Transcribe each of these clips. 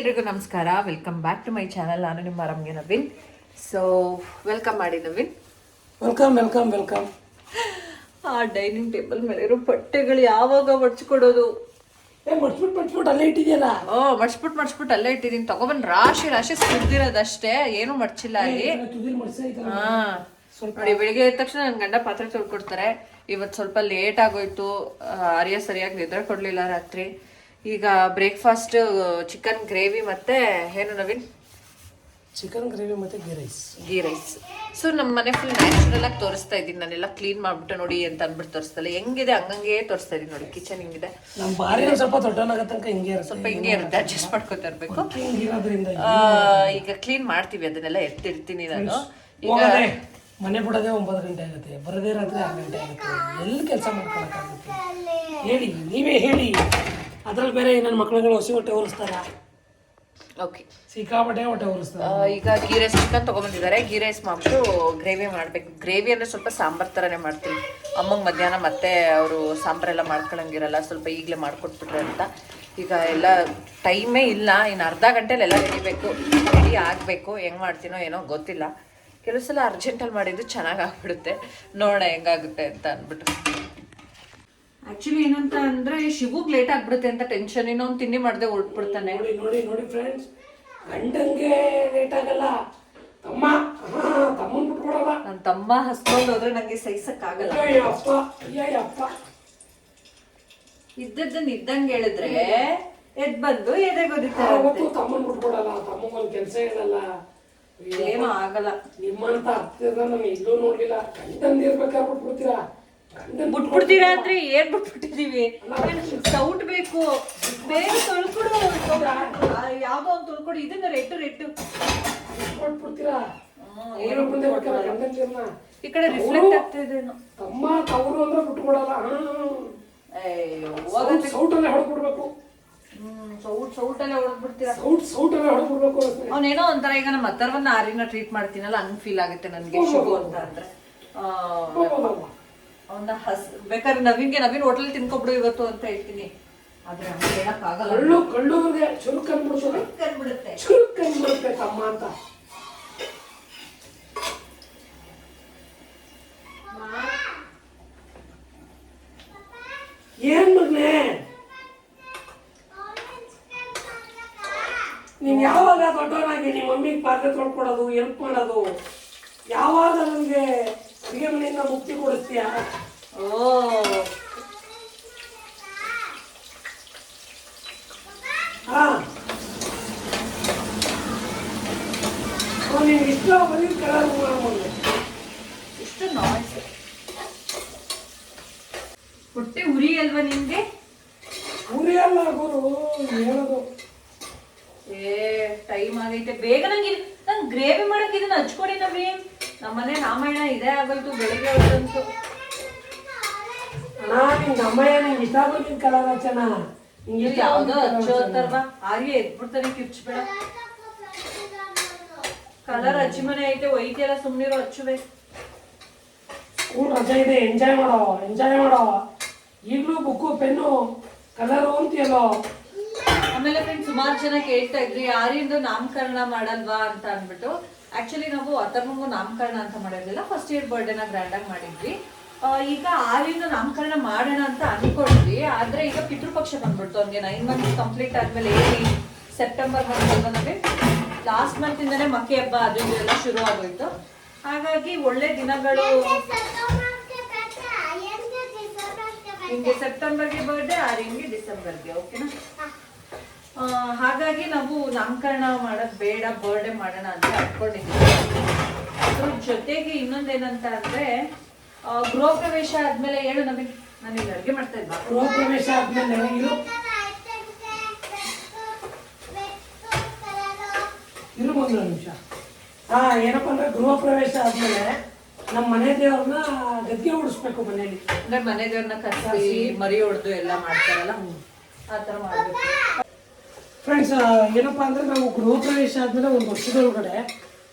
ಎಲ್ರಿಗೂ ನಮಸ್ಕಾರ. Welcome back to my channel ನಾನು ನಿಮ್ಮ ರಮ್ಯ ನವೀನ್. ಸೊ ವೆಲ್ಕಮ್ ಮಾಡಿ ನವೀನ್. ವೆಲ್ಕಮ್ ವೆಲ್ಕಮ್ ವೆಲ್ಕಮ್ ಆ ಡೈನಿಂಗ್ ಟೇಬಲ್ ಮೇಲೆ ಇರೋ ಬಟ್ಟೆಗಳು ಯಾವಾಗ ಮಡ್ಚಿಕೊಡೋದು? ಏ ಮಡ್ಸ್ಬಿಟ್ಟು ಮಡ್ಸ್ಬಿಟ್ಟು ಅಲ್ಲೇ ಇಟ್ಟಿದ್ಯಲ್ಲ ಓ ಮಡ್ಚ್ಬಿಟ್ಟು ಮಡ್ಚ್ಬಿಟ್ಟು ಅಲ್ಲೇ ಇಟ್ಟಿದ್ದೀನಿ. ತಗೊಬಂದ್ ರಾಶಿ ರಾಶಿ ಸುರಿದಿರೋದಷ್ಟೇ ಏನು ಮಡ್ಚಿಲ್ಲ ಅಲ್ಲಿ. ಹಾ. ನೋಡಿ ಬೆಳಿಗ್ಗೆ ಎದ್ದ ತಕ್ಷಣ ನನ್ನ ಗಂಡ ಪಾತ್ರೆ ತೊಳ್ಕೊಡ್ತಾರೆ. ಇವತ್ತು ಸ್ವಲ್ಪ ಲೇಟ್ ಆಗೋಯ್ತು. ಅರಿಯ ಸರಿಯಾಗಿ ನಿದ್ರೆ ಕೊಡಲಿಲ್ಲ ರಾತ್ರಿ. ಈಗ ಬ್ರೇಕ್ಫಾಸ್ಟ್ ಚಿಕನ್ ಗ್ರೇವಿ ಮತ್ತೆ ಏನು ನವೀನ್? ಚಿಕನ್ ಗ್ರೇವಿ ಮತ್ತೆ ghee rice ghee rice so ನಮ್ಮ ಮನೆ ಫುಲ್ ನ್ಯಾಚುರಲ್ ಆಗಿ ತೋರಿಸ್ತಾ ಇದ್ದೀನಿ. ನಾನೆಲ್ಲ ಕ್ಲೀನ್ ಮಾಡ್ಬಿಟ್ಟು ನೋಡಿ ಅಂತ ಅಂದ್ಬಿಟ್ಟು ತೋರಿಸ್ತಲ್ಲ ಹೆಂಗಿದೆ? ಹಂಗಂಗೆ ತೋರಿಸ್ತಾ ಇದೀನಿ ನೋಡಿ. ಕಿಚನ್ ಹಿಂಗಿದೆ? ನಮ್ಮ ಬಾರಿ ಸ್ವಲ್ಪ ದೊಡ್ಡನಾಗ ತನಕ ಹಿಂಗೆ ಸ್ವಲ್ಪ ಹಿಂಗೆ ಇರುತ್ತೆ. ಅಡ್ಜಸ್ಟ್ ಮಾಡ್ಕೊತಾ ಇರ್ಬೇಕು. ಈಗ ಕ್ಲೀನ್ ಮಾಡ್ತೀವಿ. ಅದನ್ನೆಲ್ಲ ಎತ್ತಿರ್ತೀನಿ ನಾನು. ಈಗ ಮನೆ ಬಿಡೋದೇ ಒಂಬತ್ತು ಗಂಟೆ ಆಗುತ್ತೆ. ಬರದೇ ರಾತ್ರಿ ಆರು ಗಂಟೆ ಆಗುತ್ತೆ. ಎಲ್ಲಿ ಕೆಲಸ ಮಾಡ್ಕೊಳಕ್ಕಾಗುತ್ತೆ? ಹೇಳಿ ನೀವೇ ಹೇಳಿ. ಅದ್ರಲ್ಲಿ ಬೇರೆ ನನ್ನ ಮಕ್ಳುಗಳು ಹಸಿ ಹೊಟ್ಟೆ ಉರಿಸ್ತಾರ ಓಕೆ ಸಿಕ್ಕಾಪಟ್ಟೆ ಹೊಟ್ಟೆ ಉರಿಸ್ತಾರ ಈಗ ಗೀ ರೈಸ್ ಚಿಕನ್ ತೊಗೊಂಬಂದಿದ್ದಾರೆ. ಗೀ ರೈಸ್ ಮಾಡ್ಬಿಟ್ಟು ಗ್ರೇವಿ ಮಾಡಬೇಕು. ಗ್ರೇವಿ ಅಂದರೆ ಸ್ವಲ್ಪ ಸಾಂಬಾರ್ ಥರನೇ ಮಾಡ್ತೀನಿ ಅಮ್ಮಂಗೆ ಮಧ್ಯಾಹ್ನ ಮತ್ತೆ ಅವರು ಸಾಂಬಾರೆಲ್ಲ ಮಾಡ್ಕೊಳಂಗಿರಲ್ಲ ಸ್ವಲ್ಪ ಈಗಲೇ ಮಾಡ್ಕೊಟ್ಬಿಟ್ರೆ ಅಂತ. ಈಗ ಎಲ್ಲ ಟೈಮೇ ಇಲ್ಲ. ಇನ್ನು ಅರ್ಧ ಗಂಟೆಲಿ ಎಲ್ಲ ರೆಡಿಬೇಕು ರೆಡಿ ಆಗಬೇಕು. ಹೆಂಗೆ ಮಾಡ್ತೀನೋ ಏನೋ ಗೊತ್ತಿಲ್ಲ. ಕೆಲವು ಸಲ ಅರ್ಜೆಂಟಲ್ಲಿ ಮಾಡಿದ್ದು ಚೆನ್ನಾಗಿ ಆಗ್ಬಿಡುತ್ತೆ. ನೋಡೋಣ ಹೆಂಗಾಗುತ್ತೆ ಅಂತ ಅಂದ್ಬಿಟ್ಟು. ಆಕ್ಚುಲಿ ಏನಂತ ಅಂದ್ರೆ ಶಿವುಗ್ ಲೇಟ್ ಆಗ್ಬಿಡುತ್ತೆ ಅಂತ ಟೆನ್ಷನ್ ಇನ್ನೊಂದು ತಿಂಡಿ ಮಾಡದೆ ಹೊರಟ್ಬಿಡ್ತಾನೆ ನೋಡಿ ನೋಡಿ ನೋಡಿ ಫ್ರೆಂಡ್ಸ್ ಗಂಡಂಗೆ ಲೇಟ್ ಆಗಲ್ಲ. ತಮ್ಮ ತಮ್ಮನ್ ಬಿಟ್ಕೊಡಲ್ಲ ನನ್ನ ತಮ್ಮ ಹಸ್ಕೊಂಡು ಹೋದ್ರೆ ನಂಗೆ ಸಹಿಸಕ್ಕಾಗಲ್ಲ ಅಯ್ಯಪ್ಪ ಅಯ್ಯಪ್ಪ ಇದ್ದದ್ದನ್ನ ಇದ್ದಂಗೆ ಹೇಳಿದ್ರೆ ಎದ್ ಬಂದು ಎದೆಗೊದಿತಾರೆ ಅವತ್ತು ತಮ್ಮನ್ ಬಿಟ್ಕೊಡಲ್ಲ ತಮ್ಮಗೊಂದು ಕೆಲಸ ಇರಲ್ಲ ಏನೂ ಆಗಲ್ಲ. ನಿಮ್ಮಂತ ಹತ್ತಿರ ನಾನು ಇಲ್ಲೂ ನೋಡ್ಲಿಲ್ಲ. ಗಂಡಂದಿರ್ಬೇಕಾಗ್ಬಿಟ್ಬಿಡ್ತೀರಾ ಬಿಟ್ಬಿಡ್ತೀರಾ ಅಂದ್ರೆ ಏನ್ ಬಿಟ್ಬಿಟ್ಟಿದೀವಿ ಸೌಟ್ ಬೇಕು. ಬೇಗ ತೊಳ್ಕೊಡು. ಯಾವ್ದೋ ಒಂದು ತೊಳ್ಕೊಡು. ಇದನ್ನ ಗಂಡನ್ ಜೀವನ. ಈ ಕಡೆ ರಿಫ್ಲೆಕ್ಟ್ ಆಗ್ತಿದೇನೋ ತಮ್ಮ ತವರು ಅಂದ್ರೆ ಬಿಟ್ಕೊಡಲ್ಲ ಅಯ್ಯೋ ಸೌಟ್ ಸೌಟಲ್ಲೇ ಹೊಡ್ಬಿಡ್ಬೇಕು ಸೌಟ್ ಸೌಟಲ್ಲೇ ಹೊಡೆದ್ಬಿಡ್ತೀರಾ? ಸೌಟ್ ಸೌಟಲ್ಲೇ ಹೊಡ್ಬಿಡ್ಬೇಕು ಅವನೇನೋ ಒಂಥರ ಈಗ ನಮ್ಮ ಅತ್ತರವನ್ನ ಆರಿನ ಟ್ರೀಟ್ ಮಾಡ್ತೀನಲ್ಲ ಹಂಗ್ ಫೀಲ್ ಆಗುತ್ತೆ ನನ್ಗೆ ಶುಭ ಅಂತ ಅಂದ್ರೆ? ಅವನ್ನ ಹಸ್ ಬೇಕಾದ್ರೆ ನವೀನ್ಗೆ ನವೀನ್ ಹೋಟೆಲ್ ತಿನ್ಕೊಬಿಡು ಇವತ್ತು ಅಂತ ಹೇಳ್ತೀನಿ. ಆದ್ರೆ ಹಂಗೆ ಹೇಳಕ್ ಆಗಲ್ಲ. ಕಳ್ಳು ಕಳ್ಳೂರಿಗೆ ಚುರುಕ್ ಅಂದ್ಬಿಡ್ತಾರೆ ಕರ್ಬಿಡುತ್ತೆ ಚುರುಕ್ ಅಂದ್ಬಿಡುತ್ತೆ ತಮ್ಮ ಅಂತ. ಏನ್ ಮಗ್ನೆ ನೀನ್ ಯಾವಾಗ ದೊಡ್ಡವನಾಗಿ ನಿಮ್ಮ ಮಮ್ಮಿಗೆ ಪಾತ್ರೆ ತೊಳ್ಕೊಡೋದು ಎಲ್ಪ್ ಮಾಡೋದು? ಯಾವಾಗ ನನಗೆ ಮನೆಯಿಂದ ಮುಕ್ತಿ ಕೊಡಿಸ್ತೀಯ ಓ. ಹಾ. ನಿನ್ಗೆ ಇಷ್ಟ ಬಂದಿದ್ದು ಕಲರ್ ಮುಂದೆ. ಇಷ್ಟು ನಾಯ್ಸ್ ಹೊಟ್ಟೆ ಉರಿ ಅಲ್ವಾ ನಿಮ್ಗೆ? ಉರಿ ಅಲ್ಲ ಗುರು ಹೇಳೋದು. ಏ ಟೈಮ್ ಆಗೈತೆ. ಬೇಗ ನಂಗೆ ನಂಗೆ ಗ್ರೇವಿ ಮಾಡಕ್ಕೆ ಇದನ್ನ ಹಚ್ಕೊಡಿ ನವೀನ್. ನಮ್ಮನೆ ರಾಮಾಯಣ ಇದೇ ಆಗೋಯ್ತು ಬೆಳಿಗ್ಗೆ ಹೊತ್ತಂತು. ಅಣ್ಣ ನಿಂಗೆ ರಾಮಾಯಣ ನಿಂಗೆ ಇಷ್ಟ ಆಗೋಯ್ತು ಕಲರ್ ಹಚ್ಚಣ ನಿಂಗೆ ಇಷ್ಟ ಯಾವ್ದೋ ಬಂದಿದ್ದ ಹಚ್ಚೋ ಅಂತಾರವಾ ಆರ್ಯ ಎದ್ಬಿಡ್ತಾನೆ ಕಿರ್ಚ್ಬೇಡ. ಕಲರ್ ಹಚ್ಚಿ ಮನೆ ಐತೆ ಒಯ್ತಿಯಲ್ಲ ಸುಮ್ನಿರೋ ಹಚ್ಚುವೆ. ಸ್ಕೂಲ್ ರಜೆ ಇದೆ ಎಂಜಾಯ್ ಮಾಡೋ ಎಂಜಾಯ್ ಮಾಡೋ. ಈಗಲೂ ಬುಕ್ಕು ಪೆನ್ನು ಕಲರು ಅಂತೀಯಲ್ಲೋ? ಆಮೇಲೆ ಫ್ರೆಂಡ್ ಸುಮಾರು ಜನ ಕೇಳ್ತಾ ಇದ್ರಿ ಯಾರಿಂದು ನಾಮಕರಣ ಮಾಡಲ್ವಾ ಅಂತ ಅಂದ್ಬಿಟ್ಟು ಆಕ್ಚುಲಿ ನಾವು ಅಥರ್ಮಂಗು ನಾಮಕರಣ ಅಂತ ಮಾಡಿರಲಿಲ್ಲ. ಫಸ್ಟ್ ಇಯರ್ ಬರ್ಡೇನ ಗ್ರ್ಯಾಂಡ್ ಆಗಿ ಮಾಡಿದ್ವಿ. ಈಗ ಆರಿಂದ ನಾಮಕರಣ ಮಾಡೋಣ ಅಂತ ಅನ್ಕೊಂಡ್ವಿ ಆದ್ರೆ ಈಗ ಪಿತೃಪಕ್ಷ ಬಂದ್ಬಿಡ್ತು. ಅವ್ನಿಗೆ ನೈನ್ ಮಂತ್ ಕಂಪ್ಲೀಟ್ ಆದ್ಮೇಲೆ ಏನಿ ಸೆಪ್ಟೆಂಬರ್ ಮಂತ್ ನಮಗೆ ಲಾಸ್ಟ್ ಮಂತ್ ಇಂದಾನೆ ಮಕ್ಕಿ ಹಬ್ಬ ಅದು ಎಲ್ಲ ಶುರು ಆಗೋಯ್ತು. ಹಾಗಾಗಿ ಒಳ್ಳೆ ದಿನಗಳು. ನಿಮಗೆ ಸೆಪ್ಟೆಂಬರ್ಗೆ ಬರ್ಡೇ ಆರ್ಯನ್ಗೆ ಡಿಸೆಂಬರ್ಗೆ ಓಕೆನಾ ಹಾಗಾಗಿ ನಾವು ನಾಮಕರಣ ಮಾಡೋದು ಬೇಡ ಬರ್ಡೇ ಮಾಡೋಣ ಅಂತ ಅನ್ಕೊಂಡಿದ್ದೀವಿ. ಅದ್ರ ಜೊತೆಗೆ ಇನ್ನೊಂದೇನಂತ ಅಂದ್ರೆ ಗೃಹ ಪ್ರವೇಶ ಆದ್ಮೇಲೆ ಹೇಳು ನಮಗೆ ನಾನು ಇಲ್ಲಿ ಅಡುಗೆ ಮಾಡ್ತಾ ಇದ್ದ ಗೃಹ ಪ್ರವೇಶ ಆದ್ಮೇಲೆ ಇರು. ಇರು ಒಂದು ನಿಮಿಷ. ಹಾ ಏನಪ್ಪ ಅಂದ್ರೆ ಗೃಹ ಪ್ರವೇಶ ಆದ್ಮೇಲೆ ನಮ್ಮ ಮನೆ ದೇವ್ರನ್ನ ಗದ್ದೆ ಓಡಿಸ್ಬೇಕು ಮನೇಲಿ. ಅಂದ್ರೆ ಮನೆ ದೇವ್ರನ್ನ ಕರ್ಸಿ ಮರಿ ಹೊಡೆದು ಎಲ್ಲ ಮಾಡ್ತಾರಲ್ಲ? ಆ ತರ ಮಾಡ್ಬೇಕು. ಫ್ರೆಂಡ್ಸ್ ಏನಪ್ಪ ಅಂದರೆ ನಾವು ಗೃಹ ಪ್ರವೇಶ ಆದ್ಮೇಲೆ ಒಂದು ವರ್ಷದೊಳಗಡೆ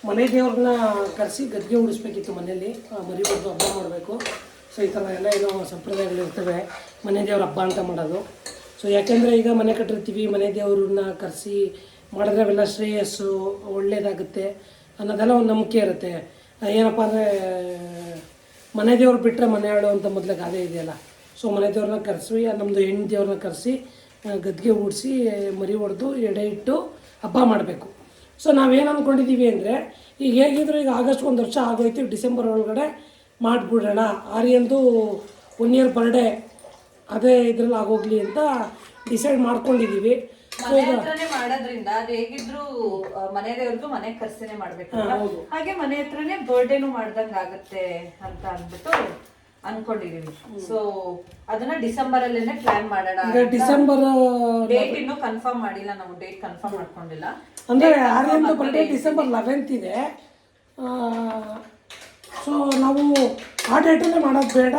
ಮನೆ ದೇವ್ರನ್ನ ಕರೆಸಿ ಗದ್ದೆ ಉಡಿಸ್ಬೇಕಿತ್ತು ಮನೆಯಲ್ಲಿ. ಆ, ಮರಿ ಹೊಡೆದು ಹಬ್ಬ ಮಾಡಬೇಕು. ಸೊ ಈ ಥರ ಎಲ್ಲ ಏನೋ ಸಂಪ್ರದಾಯಗಳು ಇರ್ತವೆ. ಮನೆ ದೇವ್ರ ಹಬ್ಬ ಅಂತ ಮಾಡೋದು. ಸೊ ಯಾಕೆಂದರೆ ಈಗ ಮನೆ ಕಟ್ಟಿರ್ತೀವಿ ಮನೆ ದೇವ್ರನ್ನ ಕರೆಸಿ ಮಾಡಿದ್ರೆ ಅವೆಲ್ಲ ಶ್ರೇಯಸ್ಸು ಒಳ್ಳೆಯದಾಗುತ್ತೆ ಅನ್ನೋದೆಲ್ಲ ಒಂದು ನಂಬಿಕೆ ಇರುತ್ತೆ. ಏನಪ್ಪ ಅಂದರೆ ಮನೆ ದೇವ್ರು ಬಿಟ್ಟರೆ ಮನೆ ಆಳು ಅಂತ ಮೊದಲೇ ಗಾದೆ ಇದೆಯಲ್ಲ. ಸೊ ಮನೆ ದೇವ್ರನ್ನ ಕರೆಸಿ ನಮ್ಮದು ಹೆಣ್ಣು ದೇವ್ರನ್ನ ಕರೆಸಿ ಗದ್ಗೆ ಓಡಿಸಿ ಮರಿ ಹೊಡೆದು ಎಡೆ ಇಟ್ಟು ಹಬ್ಬ ಮಾಡಬೇಕು. ಸೊ ನಾವೇನು ಅಂದ್ಕೊಂಡಿದ್ದೀವಿ ಅಂದರೆ ಈಗ ಹೇಗಿದ್ರು ಈಗ ಆಗಸ್ಟ್ ಒಂದು ವರ್ಷ ಆಗೋಯ್ತು ಡಿಸೆಂಬರ್ ಒಳಗಡೆ ಮಾಡಿಬಿಡೋಣ. ಆರ್ಯಂದು ಒನ್ ಇಯರ್ ಬರ್ಡೇ ಅದೇ ಇದ್ರಲ್ಲಿ ಆಗೋಗ್ಲಿ ಅಂತ ಡಿಸೈಡ್ ಮಾಡ್ಕೊಂಡಿದ್ದೀವಿ ಮಾಡೋದ್ರಿಂದ ಅದು ಹೇಗಿದ್ರು ಮನೆ ದೇವ್ರಿಗೂ ಮನೆ ಖರ್ಚನೆ ಮಾಡ್ಬೇಕು ಹಾಗೆ ಮನೆ ಹತ್ರನೇ ಬರ್ಡೇನು ಮಾಡ್ದಂಗೆ ಆಗುತ್ತೆ ಅಂತ ಅಂದ್ಬಿಟ್ಟು ಅನ್ಕೊಂಡಿದೀವಿ. ಸೊ ಅದನ್ನ ಡಿಸೆಂಬರ್ ಅಲ್ಲೇನೆ ಪ್ಲಾನ್ ಮಾಡೋಣ ಈಗ ಡಿಸೆಂಬರ್ ಡೇಟ್ ಇನ್ನು ಕನ್ಫರ್ಮ್ ಮಾಡಿಲ್ಲ ನಾವು ಡೇಟ್ ಕನ್ಫರ್ಮ್ ಮಾಡ್ಕೊಂಡಿಲ್ಲ. ಅಂದರೆ ಆರ್ಯಂದು ಬರ್ಡೇ ಡಿಸೆಂಬರ್ ಲೆವೆಂತ್ ಇದೆ. ಸೊ ನಾವು ಆ ಡೇಟಲ್ಲೇ ಮಾಡೋದು ಬೇಡ.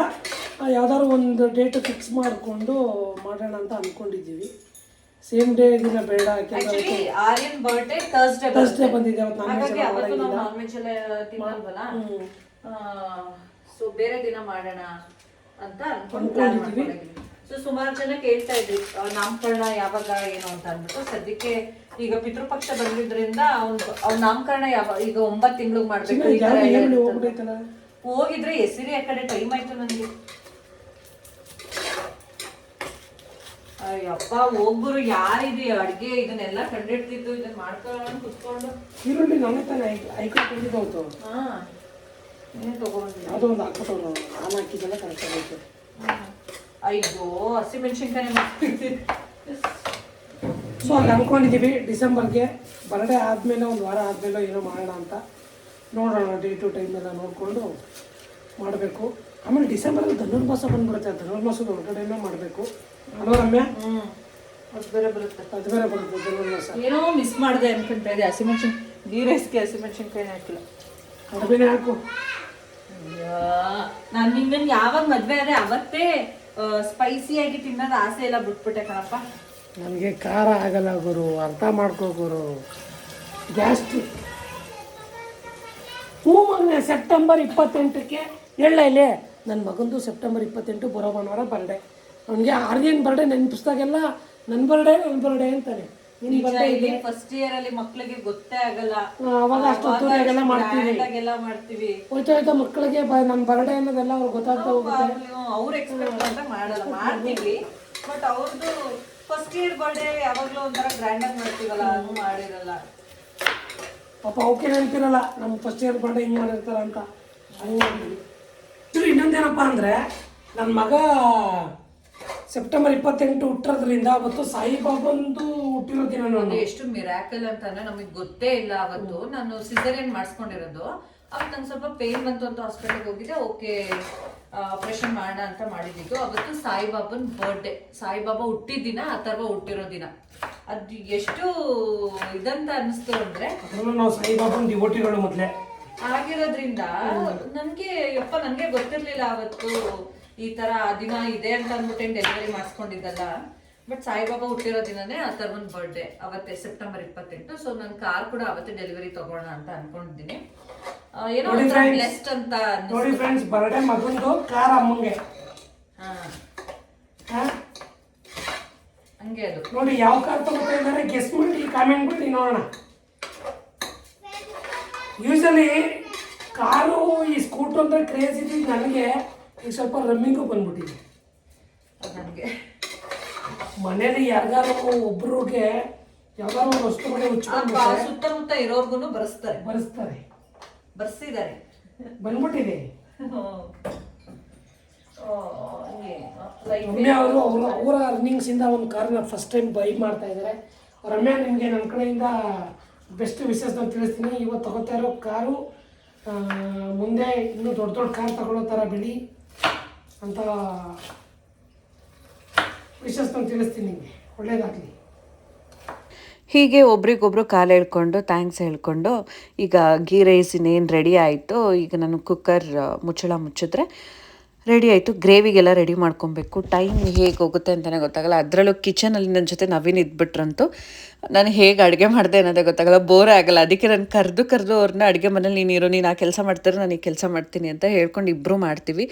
ಯಾವ್ದಾದ್ರು ಒಂದು ಡೇಟ್ ಫಿಕ್ಸ್ ಮಾಡಿಕೊಂಡು ಮಾಡೋಣ ಅಂತ ಅಂದ್ಕೊಂಡಿದ್ದೀವಿ ಸೇಮ್ ಡೇ ದಿನ ಬೇಡ ಯಾಕೆಂದ್ರೆ actually Aryan birthday Thursday Thursday ಬಂದಿದೆ. ಅವತ್ತು ನಾನ್ ಹಾಗಾಗಿ ಅವತ್ತು ನಾವು ನಾನ್ ವೆಜ್ ಎಲ್ಲ ತಿನ್ನಲ್ವಲ್ಲ? ಸೊ ಬೇರೆ ದಿನ ಮಾಡೋಣ ಅಂತ ಅನ್ಕೊಂಡು ಪ್ಲಾನ್ ಮಾಡ್ಕೊಂಡಿದ್ವಿ. ಸೊ ಸುಮಾರು ಜನ ಕೇಳ್ತಾ ಇದ್ವಿ ನಾಮಕರಣ ಯಾವಾಗ ಏನು ಅಂತ ಅಂದ್ಬಿಟ್ಟು. ಸದ್ಯಕ್ಕೆ ಈಗ ಪಿತೃಪಕ್ಷ ಬಂದಿದ್ರಿಂದ ಅವ್ನ್ ಅವ್ನ ನಾಮಕರಣ ಯಾವ ಈಗ ಒಂಬತ್ತು ತಿಂಗಳಿಗೆ ಮಾಡ್ಬೇಕು ಈ ತರ ಹೋಗಿದ್ರೆ ಹೆಸರಿ ಆ ಕಡೆ ಟೈಮ್ ಆಯ್ತು ನನಗೆ. ಅಯ್ಯಪ್ಪ ಒಬ್ಬರು ಯಾರಿದೆ ಅಡ್ಗೆ ಇದನ್ನೆಲ್ಲ ಕಂಡಿಡ್ತಿದ್ದು ಇದನ್ನ ಮಾಡ್ಕೊಂಡು ಕುತ್ಕೊಂಡು. ಈರುಳ್ಳಿ ನಮ್ಮ ತಾನೆ ಹಾ. ಯಾವುದೋ ಒಂದು ಹಾಕ್ಬಿಟ್ಟು ನಾನು ಹಾಕಿದ್ದೆಲ್ಲ ಕರೆಕ್ಟ್ ಆಗೈತೆ ಅಯ್ಯೋ ಹಸಿಮೆಣಸಿನ್ಕಾಯಿ ಸೊ ಅಲ್ಲಿ ಅಂದ್ಕೊಂಡಿದ್ದೀವಿ ಡಿಸೆಂಬರ್ಗೆ ಬರ್ಡೇ ಆದ್ಮೇಲೆ ಒಂದು ವಾರ ಆದ್ಮೇಲೆ ಏನೋ ಮಾಡೋಣ ಅಂತ ನೋಡೋಣ ಡೇ ಟು ಟೈಮ್ ಎಲ್ಲ ನೋಡಿಕೊಂಡು ಮಾಡಬೇಕು. ಆಮೇಲೆ ಡಿಸೆಂಬರಲ್ಲಿ ಧನುರ್ಮಾಸ ಬಂದ್ಬಿಡುತ್ತೆ ಧನುರ್ಮಾಸದ ಹೊರಗಡೆನೇ ಮಾಡಬೇಕು. ಹ್ಮ್. ಅದು ಬೇರೆ ಬರುತ್ತೆ. ಅದು ಬೇರೆ ಬರುತ್ತೆ ಧನುರ್ಮಾಸ. ಏನೋ ಮಿಸ್ ಮಾಡಿದೆ ಅನ್ಕೊಂತ ಇದೆ ಹಸಿಮೆಣ್ಸಿನ್ ಗೀ ರೈಸ್ಗೆ ಹಸಿಮೆಣಸಿನ್ಕಾಯಿ ಹಾಕಿಲ್ಲ. ಕಡಿಮೆನೇ ಹಾಕು ನಾನು ನಿನ್ನನ್ ಯಾವಾಗ ಮದ್ವೆ ಆದ್ರೆ ಅವತ್ತೇ ಸ್ಪೈಸಿ ಆಗಿ ತಿನ್ನೋದು ಆಸೆ ಇಲ್ಲ ಬಿಟ್ಬಿಟ್ಟೆ ಕಣಪ್ಪ. ನನಗೆ ಖಾರ ಆಗಲ್ಲ ಗುರು ಅರ್ಥ ಮಾಡ್ಕೋ ಗುರು. ಗ್ಯಾಸ್ಟ್ರಿಕ್. ಹ್ಞೂ ಮಗನೆ ಸೆಪ್ಟೆಂಬರ್ ಇಪ್ಪತ್ತೆಂಟಕ್ಕೆ ಹೇಳ ಇಲ್ಲಿ. ನನ್ನ ಮಗಂದು ಸೆಪ್ಟೆಂಬರ್ ಇಪ್ಪತ್ತೆಂಟು ಬರೋ ಭಾನುವಾರ ಬರ್ಡೆ ಅವನಿಗೆ ಆರ್ಯನ್ ಬರ್ಡೆ ನೆನಪಿಸ್ದಾಗೆಲ್ಲ ನನ್ನ ಬರ್ಡೆ ನನ್ನ ಬರ್ಡೇ ಅಂತಾನೆ. ಇಲ್ಲಿ ಫಸ್ಟ್ ಇಯರ್ ಅಲ್ಲಿ ಮಕ್ಕಳಿಗೆ ಗೊತ್ತೇ ಆಗಲ್ಲ. ಅವಾಗ ಅಷ್ಟೊತ್ತುವರೆಗೆಲ್ಲ ಮಾಡ್ತೀವಿ. ಆಗೆಲ್ಲ ಮಾಡ್ತೀವಿ. ಹೋಯ್ತಾ ಹೋಯ್ತಾ ಮಕ್ಕಳಿಗೆ ನನ್ನ ಬರ್ಡೇ ಅನ್ನೋದೆಲ್ಲ ಅವ್ರಿಗೆ ಗೊತ್ತಾಗ್ತಾ ಹೋಗುತ್ತೆ. ಅವ್ರು ಎಕ್ಸ್ಪೆಕ್ಟ್ ಅಂತ ಮಾಡಲ್ಲ. ಮಾಡ್ತೀವಿ. ಬಟ್ ಅವ್ರದ್ದು ಫಸ್ಟ್ ಇಯರ್ ಬರ್ಡೇ ಯಾವಾಗಲೂ ಒಂಥರ ಗ್ರ್ಯಾಂಡ್ ಆಗಿ ಮಾಡ್ತೀವಲ್ಲ ಅದು ಮಾಡಿರಲ್ಲ. ಪಾಪ ಅವಕ್ಕೆ ನೆನಪಿರಲ್ಲ ನಮ್ಮ ಫಸ್ಟ್ ಇಯರ್ ಬರ್ಡೇ ಹಿಂಗೆ ಮಾಡಿರ್ತಾರ ಅಂತ ಹಂಗೆ ಇನ್ನೊಂದೇನಪ್ಪ ಅಂದ್ರೆ ನನ್ನ ಮಗ ಸೆಪ್ಟೆಂಬರ್ ಇಪ್ಪತ್ತೆಂಟು ಹುಟ್ಟಿರೋದ್ರಿಂದ ಅವತ್ತು ಸಾಯಿಬಾಬಂದು ಹುಟ್ಟಿರೋ ದಿನ ನಾನು. ಅದು ಎಷ್ಟು ಮಿರಾಕಲ್ ಅಂತಂದ್ರೆ ನಮಗೆ ಗೊತ್ತೇ ಇಲ್ಲ ಅವತ್ತು. ನಾನು ಸಿಸರಿಯನ್ ಮಾಡಿಸ್ಕೊಂಡಿರೋದು. ಅವತ್ತು ನಂಗೆ ಸ್ವಲ್ಪ ಪೇನ್ ಬಂತು ಅಂತ ಹಾಸ್ಪಿಟಲ್ಗೆ ಹೋಗಿದ್ದೆ. ಓಕೆ ಆಪರೇಷನ್ ಮಾಡೋಣ ಅಂತ ಮಾಡಿದ್ದು ಅವತ್ತು ಸಾಯಿಬಾಬನ್ ಬರ್ಡೇ ಸಾಯಿಬಾಬಾ ಹುಟ್ಟಿದ ದಿನ ಅಥರ್ವ ಹುಟ್ಟಿರೋ ದಿನ. ಅದು ಎಷ್ಟು ಇದಂತ ಅನಿಸ್ತು ಅಂದ್ರೆ ನಾವು ಸಾಯಿಬಾಬನ್ ಡಿವೋಟಿಗಳು ಮೊದಲೇ. ಆಗಿರೋದ್ರಿಂದ ನನಗೆ ಯಪ್ಪ ನನಗೆ ಗೊತ್ತಿರಲಿಲ್ಲ ಅವತ್ತು. ಈ ತರ ಆ ದಿನ ಇದೆ ಅಂತ ಅಂದ್ಬಿಟ್ಟು ಡೆಲಿವರಿ ಮಾಡಿಸ್ಕೊಂಡಿದ್ದಲ್ಲ. ಬಟ್ ಸಾಯಿಬಾಬಾ ಹುಟ್ಟಿರೋ ದಿನನೇ ಒಂದು ಬರ್ಡೇ ಅವತ್ತೇ ಸೆಪ್ಟೆಂಬರ್ ಇಪ್ಪತ್ತೆಂಟು. ಸೊ ನನ್ ಕಾರ್ ಕೂಡ ಅವತ್ತೇ ಡೆಲಿವರಿ ತಗೋಣ ಅಂತ ಅನ್ಕೊಂಡಿದ್ದೀನಿ. ಆ, ಏನೋ ಬ್ಲೆಸ್ಡ್ ಅಂತ ನೋಡಿ ಫ್ರೆಂಡ್ಸ್ ಬರ್ಡೇ ಮಗಂದು ಕಾರ್ ಅಮ್ಮಂಗೆ? ಹಂಗೆ ಅದು. ನೋಡಿ ಯಾವ ಕಾರ್ ತಗೋತಾ ಇದ್ದಾರೆ ಗೆಸ್ ಮಾಡಿ ಕಾಮೆಂಟ್ ಮಾಡಿ ನೋಡೋಣ. ಯೂಶಲಿ ಕಾರು ಈ ಸ್ಕೂಟರ್ ಅಂತ ಕ್ರೇಜ್ ಇದ್ದಿದ್ದು ನನಗೆ ಈಗ ಸ್ವಲ್ಪ ರಮ್ಮಿಂಗು ಬಂದ್ಬಿಟ್ಟಿದೆ. ನನಗೆ ಮನೇಲಿ ಯಾರಿಗಾರು ಒಬ್ರಿಗೆ ಯಾವ್ದಾರು ಒಂದು ವಸ್ತು ಮನೆ ಹುಚ್ಕೊಂಡು ಸುತ್ತಮುತ್ತ ಇರೋರ್ಗು ಬರೆಸ್ತಾರೆ. ಬರೆಸ್ತಾರೆ. ಬರ್ಸಿದ್ದಾರೆ. ಬಂದ್ಬಿಟ್ಟಿದೆ. ರಮ್ಯಾ ಅವರು ಅವರು ಅವರ ಅರ್ನಿಂಗ್ಸಿಂದ ಒಂದು ಕಾರ್ನ ಫಸ್ಟ್ ಟೈಮ್ ಬೈ ಮಾಡ್ತಾ ಇದ್ದಾರೆ ರಮ್ಯಾ ನಿಮಗೆ ನನ್ನ ಕಡೆಯಿಂದ ಬೆಸ್ಟ್ ವಿಶೇಷ ನಾನು ತಿಳಿಸ್ತೀನಿ. ಇವತ್ತು ತಗೋತಾ ಇರೋ ಕಾರು ಮುಂದೆ ಇನ್ನೂ ದೊಡ್ಡ ದೊಡ್ಡ ಕಾರ್ ತಗೊಳ್ಳೋ ಥರ ಬೆಳಿ ಅಂತ ವಿಶೇಷ ನಾನು ತಿಳಿಸ್ತೀನಿ ನಿಮಗೆ. ಒಳ್ಳೇದಾಗಲಿ. ಹೀಗೆ ಒಬ್ರಿಗೊಬ್ರು ಕಾಲು ಹೇಳ್ಕೊಂಡು ಥ್ಯಾಂಕ್ಸ್ ಹೇಳ್ಕೊಂಡು, ಈಗ ಗೀ ರೈಸ್ ಇನ್ನೇನು ರೆಡಿ ಆಯಿತು, ಈಗ ನಾನು ಕುಕ್ಕರ್ ಮುಚ್ಚಳ ಮುಚ್ಚಿದ್ರೆ ರೆಡಿ ಆಯಿತು. ಗ್ರೇವಿಗೆಲ್ಲ ರೆಡಿ ಮಾಡ್ಕೊಬೇಕು. ಟೈಮ್ ಹೇಗೆ ಹೋಗುತ್ತೆ ಅಂತಲೇ ಗೊತ್ತಾಗಲ್ಲ. ಅದರಲ್ಲೂ ಕಿಚನಲ್ಲಿ ನನ್ನ ಜೊತೆ ನವೀನ್ ಇದ್ಬಿಟ್ರಂತೂ ನಾನು ಹೇಗೆ ಅಡುಗೆ ಮಾಡಿದೆ ಅನ್ನೋದೇ ಗೊತ್ತಾಗಲ್ಲ. ಬೋರೇ ಆಗಲ್ಲ. ಅದಕ್ಕೆ ನಾನು ಕರೆದು ಕರೆದು ಅವ್ರನ್ನ ಅಡುಗೆ ಮನೇಲಿ ನೀನು ಇರೋ, ನೀನು ಆ ಕೆಲಸ ಮಾಡ್ತಾರೆ, ನಾನು ಈ ಕೆಲಸ ಮಾಡ್ತೀನಿ ಅಂತ ಹೇಳ್ಕೊಂಡು ಇಬ್ಬರು ಮಾಡ್ತೀವಿ.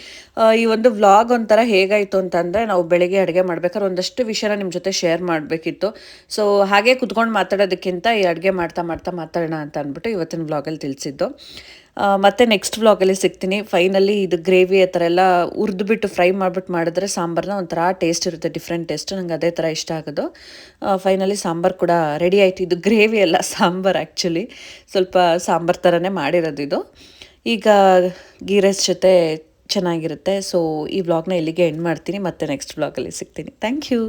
ಈ ಒಂದು ವ್ಲಾಗ್ ಒಂಥರ ಹೇಗಾಯಿತು ಅಂತಂದರೆ ನಾವು ಬೆಳಗ್ಗೆ ಅಡುಗೆ ಮಾಡ್ಬೇಕಾದ್ರೆ ಒಂದಷ್ಟು ವಿಷಯನ ನಿಮ್ಮ ಜೊತೆ ಶೇರ್ ಮಾಡಬೇಕಿತ್ತು. ಸೊ ಹಾಗೆ ಕುತ್ಕೊಂಡು ಮಾತಾಡೋದಕ್ಕಿಂತ ಈ ಅಡುಗೆ ಮಾಡ್ತಾ ಮಾಡ್ತಾ ಮಾತಾಡೋಣ ಅಂತ ಅಂದ್ಬಿಟ್ಟು ಇವತ್ತಿನ ವ್ಲಾಗಲ್ಲಿ ತಿಳಿಸಿದ್ದು. ಮತ್ತೆ ನೆಕ್ಸ್ಟ್ ವ್ಲಾಗಲ್ಲಿ ಸಿಗ್ತೀನಿ. ಫೈನಲಿ ಇದು ಗ್ರೇವಿ ಆ ಥರ ಎಲ್ಲ ಹುರಿದ್ಬಿಟ್ಟು ಫ್ರೈ ಮಾಡಿಬಿಟ್ಟು ಮಾಡಿದ್ರೆ ಸಾಂಬಾರನ್ನ ಒಂಥರ ಟೇಸ್ಟ್ ಇರುತ್ತೆ ಡಿಫ್ರೆಂಟ್ ಟೇಸ್ಟ್ ನಂಗೆ ಅದೇ ಥರ ಇಷ್ಟ ಆಗೋದು. ಫೈನಲಿ ಸಾಂಬಾರು ಕೂಡ ರೆಡಿ ಆಯಿತು. ಇದು ಗ್ರೇವಿ ಅಲ್ಲ, ಸಾಂಬಾರು ಆ್ಯಕ್ಚುಲಿ ಸ್ವಲ್ಪ ಸಾಂಬಾರು ಥರನೇ ಮಾಡಿರೋದು ಇದು. ಈಗ ಗೀ ರೈಸ್ ಜೊತೆ ಚೆನ್ನಾಗಿರುತ್ತೆ. ಸೊ ಈ ವ್ಲಾಗ್ನ ಇಲ್ಲಿಗೆ ಎಂಡ್ ಮಾಡ್ತೀನಿ. ಮತ್ತೆ ನೆಕ್ಸ್ಟ್ ವ್ಲಾಗಲ್ಲಿ ಸಿಗ್ತೀನಿ. Thank you